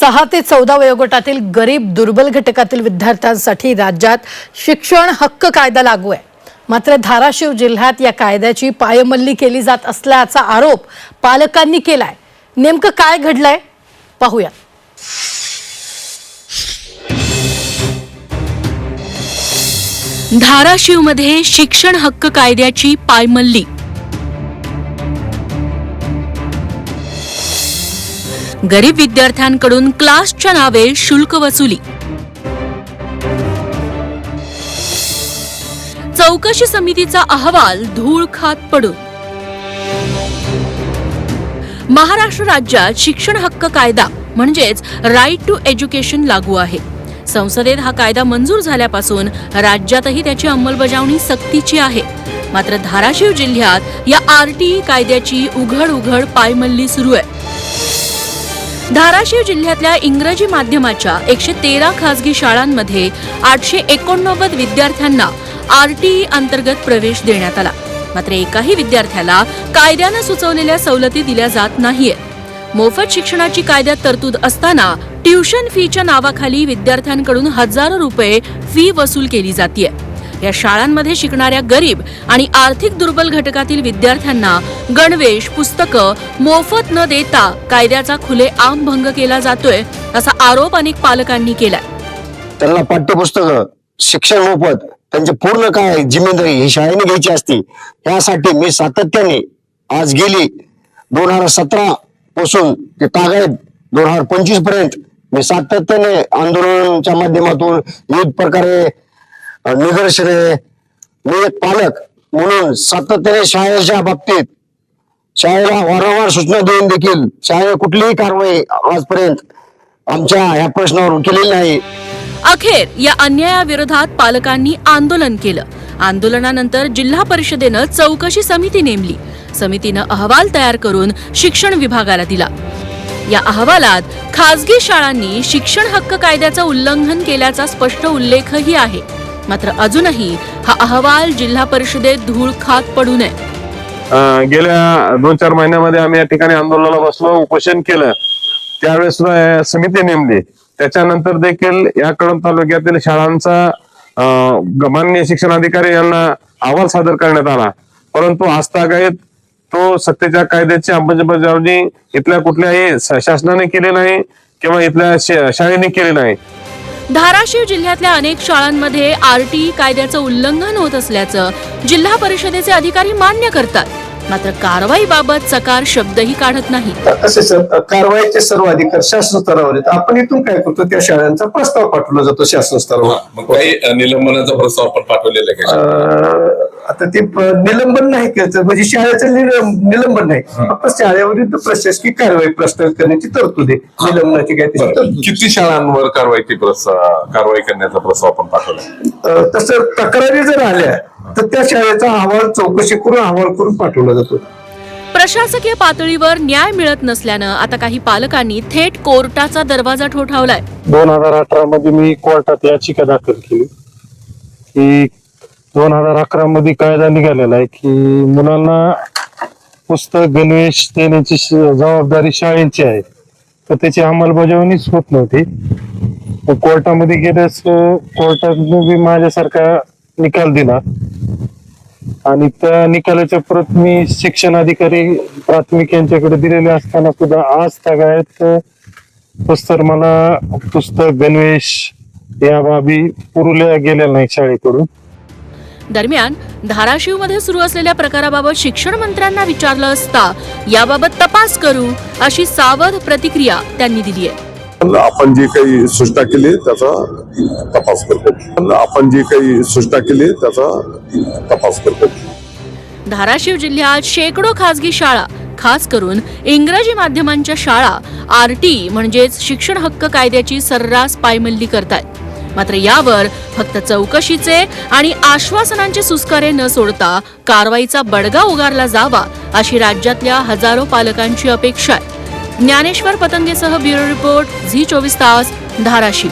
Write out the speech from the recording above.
सहा ते चौदा वयोगटातील गरीब दुर्बल घटकातील विद्यार्थ्यांसाठी राज्यात शिक्षण हक्क कायदा लागू आहे. मात्र धाराशिव जिल्ह्यात या कायद्याची पायमल्ली केली जात असल्याचा आरोप पालकांनी केलाय. नेमकं काय घडलंय? पाहूया धाराशिवमध्ये शिक्षण हक्क कायद्याची पायमल्ली गरीब विद्यार्थ्यांकडून क्लासच्या नावे शुल्क वसुली. चौकशी समितीचा अहवाल धूळ खात पडून. महाराष्ट्र राज्यात शिक्षण हक्क कायदा म्हणजेच राईट टू एज्युकेशन लागू आहे. संसदेत हा कायदा मंजूर झाल्यापासून राज्यातही त्याची अंमलबजावणी सक्तीची आहे. मात्र धाराशिव जिल्ह्यात या आरटीई कायद्याची उघड उघड पायमल्ली सुरू आहे. धाराशिव जिल्ह्यातल्या इंग्रजी माध्यमाच्या एकशे तेरा खासगी शाळांमध्ये आठशे एकोणनव्वद विद्यार्थ्यांना आरटीई अंतर्गत प्रवेश देण्यात आला. मात्र एकाही विद्यार्थ्याला कायद्यानं सुचवलेल्या सवलती दिल्या जात नाहीये मोफत शिक्षणाची कायद्यात तरतूद असताना ट्युशन फीच्या नावाखाली विद्यार्थ्यांकडून हजारो रुपये फी वसूल केली जाते या शाळांमध्ये शिकणाऱ्या गरीब आणि आर्थिक दुर्बल घटकातील विद्यार्थ्यांना गणवेश पुस्तकं मोफत न देता कायद्याचा खुलेआम भंग केला जातोय असा आरोप अनेक पालकांनी केलाय. त्यांना पाठ्यपुस्तकं शिक्षण मोफत त्यांचे पूर्ण काय जिम्मेदारी ही शाळेने घ्यायची असती यासाठी मी सातत्याने आज गेली दोन हजार सतरा पासून ते तागायत दोन हजार पंचवीसपर्यंत मी सातत्याने आंदोलनाच्या माध्यमातून विविध प्रकारे निदर्शने मी एक पालक म्हणून सातत्याने शाळेच्या बाबतीत शाळेला वारंवार सूचना देऊन देखील शाळेने कुठलीही कारवाई आजपर्यंत आमच्या ह्या प्रश्नावर केलेली नाही. अखेर या अन्यायाविरोधात पालकांनी आंदोलन केलं. आंदोलनानंतर जिल्हा परिषदेनं चौकशी समिती नेमली. समितीनं अहवाल तयार करून शिक्षण विभागाला दिला. या अहवालात खासगी शाळांनी शिक्षण हक्क कायद्याचं उल्लंघन केल्याचा स्पष्ट उल्लेखही आहे. मात्र अजूनही हा अहवाल जिल्हा परिषदेत धूळ खात पडू नये. गेल्या दोन चार महिन्यामध्ये आम्ही या ठिकाणी आंदोलनाला बसलो उपोषण केलं. त्यावेळेस सुद्धा समिती नेमली. त्याच्यानंतर देखील या कळंब तालुक्यातील शाळांचा अं, शिक्षण अधिकारी यांना अहवाल सादर करण्यात आला. परंतु आजतागायत तो सत्तेच्या कायद्याची अंमलबजावणी इथल्या कुठल्याही शासनाने केली नाही किंवा इथल्या शाळेने केली नाही. धाराशिव जिल्ह्यातल्या अनेक शाळांमध्ये आरटीई कायद्याचं उल्लंघन होत असल्याचं जिल्हा परिषदेचे अधिकारी मान्य करतात. मात्र कारवाईबाबत चकार शब्दही काढत नाही. असे सर कारवाईचे सर्व अधिकार शासन स्तरावर आहेत. आपण इथून काय करतो? त्या शाळांचा प्रस्ताव पाठवला जातो शासन स्तरावर. मग काही निलंबनाचा प्रस्ताव आपण पाठवलेला आहे आता ते निलंबन नाही करायचं. म्हणजे शाळेचं निल- निलंबन नाही. फक्त शाळेविरुद्ध प्रशासकीय कारवाई प्रस्तावित करण्याची तरतूद आहे. निलंबनाची काय. किती शाळांवर कारवाईची प्रस- कारवाई करण्याचा प्रस्ताव आपण पाठवला? तसं तक्रारी जर आल्या तर त्या शाळेचा अहवाल चौकशी करून अहवाल करून पाठवला जातो. प्रशासकीय पातळीवर न्याय मिळत नसल्यानं आता काही पालकांनी थेट कोर्टाचा दरवाजा ठोठावलाय. दोन हजार अठरा मध्ये मी कोर्टात याचिका दाखल केली. की दोन हजार अकरा मध्ये कायदा निघालेला आहे की मुलांना पुस्तक गणवेश देण्याची जबाबदारी शाळेची आहे. तर त्याची अंमलबजावणीच होत नव्हती. कोर्टामध्ये गेल्यास कोर्टाने बी माझ्यासारखा निकाल दिला. आणि त्या निकालाच्या प्रत मी शिक्षण अधिकारी प्राथमिक यांच्याकडे दिलेले असताना सुद्धा आज तागायत पुस्तक मला पुस्तक गणवेश या बाबी पुरवल्या गेलेल्या नाही शाळेकडून. दरम्यान धाराशिवमध्ये सुरू असलेल्या प्रकाराबाबत शिक्षण मंत्र्यांना विचारलं असता याबाबत तपास करू अशी सावध प्रतिक्रिया त्यांनी दिली आहे. आपण जी काही सूचना केली त्याचा तपास करतो. आपण जी काही सूचना केली त्याचा तपास करतो. धाराशिव जिल्ह्यात शेकडो खासगी शाळा खास करून इंग्रजी माध्यमांच्या शाळा आरटी म्हणजेच शिक्षण हक्क कायद्याची सर्रास पायमल्ली करतायत. मात्र यावर फक्त चौकशीचे आणि आश्वासनांचे सुस्कारे न सोडता कारवाईचा बडगा उगारला जावा अशी राज्यातल्या हजारो पालकांची अपेक्षा आहे. ज्ञानेश्वर पतंगेसह ब्युरो रिपोर्ट झी चोवीस तास धाराशिव.